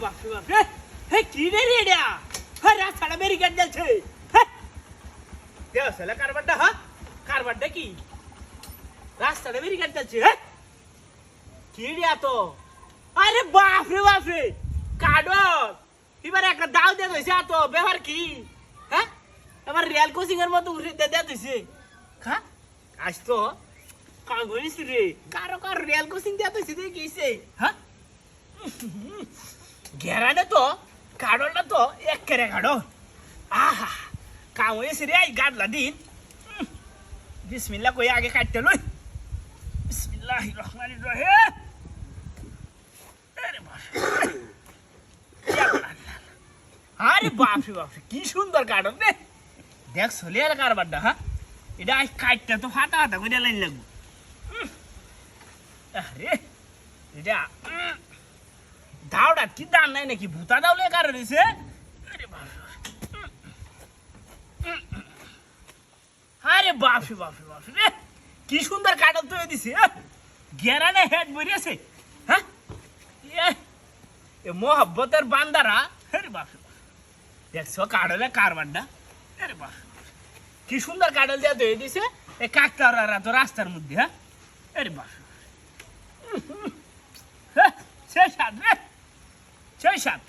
বাপরে বাপরে হে কি রে রে এটা হ্যাঁ রাস্তাটা ব্যারিকেড যাচ্ছে হ্যাঁ দেখ সালা কারবারটা হ্যাঁ কারবারটা কি রাস্তাটা ব্যারিকেড যাচ্ছে হ্যাঁ কি রে এত আরে বাপরে বাপরে কাডর এবার একটা দাও দিয়ে দিয়েছে এত ব্যবহার কি হ্যাঁ এবার রিয়াল কোচিং এর মতো উঠে দিয়ে দিয়েছে হ্যাঁ আজ তো কাগজ রে কারও কারও রিয়াল কোচিং দিয়ে দিয়েছে দিয়ে গেছে হ্যাঁ ঘেরানে তো কাডলটা তো এক কেরে কাডো আহা কাম হয়েছে রে এই গাডলা দিন। উম, বিসমিল্লাহ কই আগে কাটতে লই। বিসমিল্লাহ রহমান রহিম। আরে বাপ আরে বাপরে বাপরে কি সুন্দর কাটন রে। দেখ চলে এল কারবারটা হ্যাঁ? এটা আজ কাটতে তো ফাটা ফাটা করে লাইন লাগবো। আরে এটা দাওটা কি দান নাই নাকি? ভূতা দাওলে কার রয়েছে আরে বাপরে। বাপরে বাপরে রে কি সুন্দর কাটন তো দিছে গেরানে হেড বরিয়েছে হ্যাঁ? এ, এ মোহব্বতের বান্দারা আরে বাপরে। বাপ। দেখছ কাডলে কারবারটা? আরে বাপ কি সুন্দর কাডল দিয়ে ধুয়ে দিছে এই কাকতারা তো রাস্তার মধ্যে হ্যাঁ? আরে বাপ হ্যাঁ, সেই সাত রে সেই সাত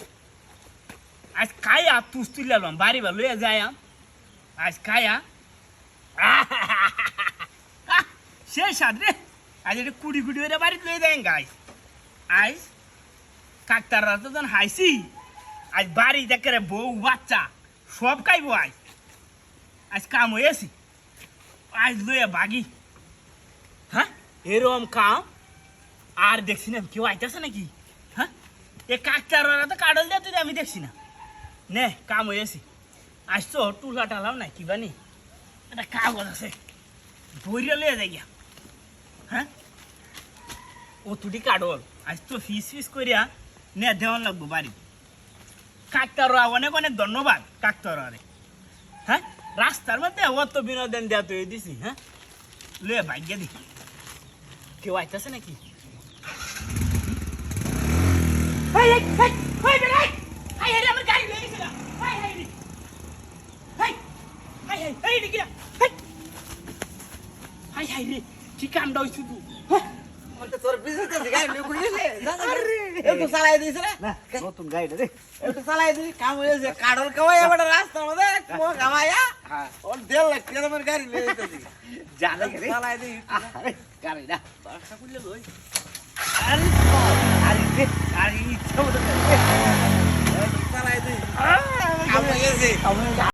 আজ কায়া তুস তুললাম, বাড়ি বা লইয়া যায়। আজ কায়া সেই সাত রে, আজ এটা কুড়ি কুড়ি হয়ে বাড়িতে লইয়া দেয় গাই আজ কাকতারা তো তখন হাইছি। আজ বাড়ি দেখে বউ, বাচ্চা, সব খাইব আজ। আজ কাম হয়েছি আজ লইয়া বাগি। হ্যাঁ? এরকম কাম। আর দেখছি না, কেউ আইতেছে নাকি? এ কাকতারা তো কাডল দিয়ে তুই আমি দেখছি না। নে, কাম হয়েছি আজ তো টুলা টালাও না, কি বানি? একটা কাগজ আছে। বইরে লইয়া যাই হ্যাঁ? ও তুটি কাডল আজ তো ফিস ফিস করিয়া নে, দেওয়ান লাগবো বাড়ি। কাকতারা অনেক অনেক ধন্যবাদ কাকতারে হ্যাঁ? রাস্তার মধ্যে অত বিনোদন দেওয়া তুই দিছি হ্যাঁ? লয়ে ভাগ্য দি কেউ আইতাছে নাকি? নতুন গাড়িটা রে একটু চালাই দিয়েছি কাম হয়েছে কাঠল কামাই এবার রাস্তার মধ্যে হ্যাঁ ওর দেড় লাখ টাকা দামের গাড়ি নিয়ে যেতেছি জানে চালাই আরে আরে 我们家。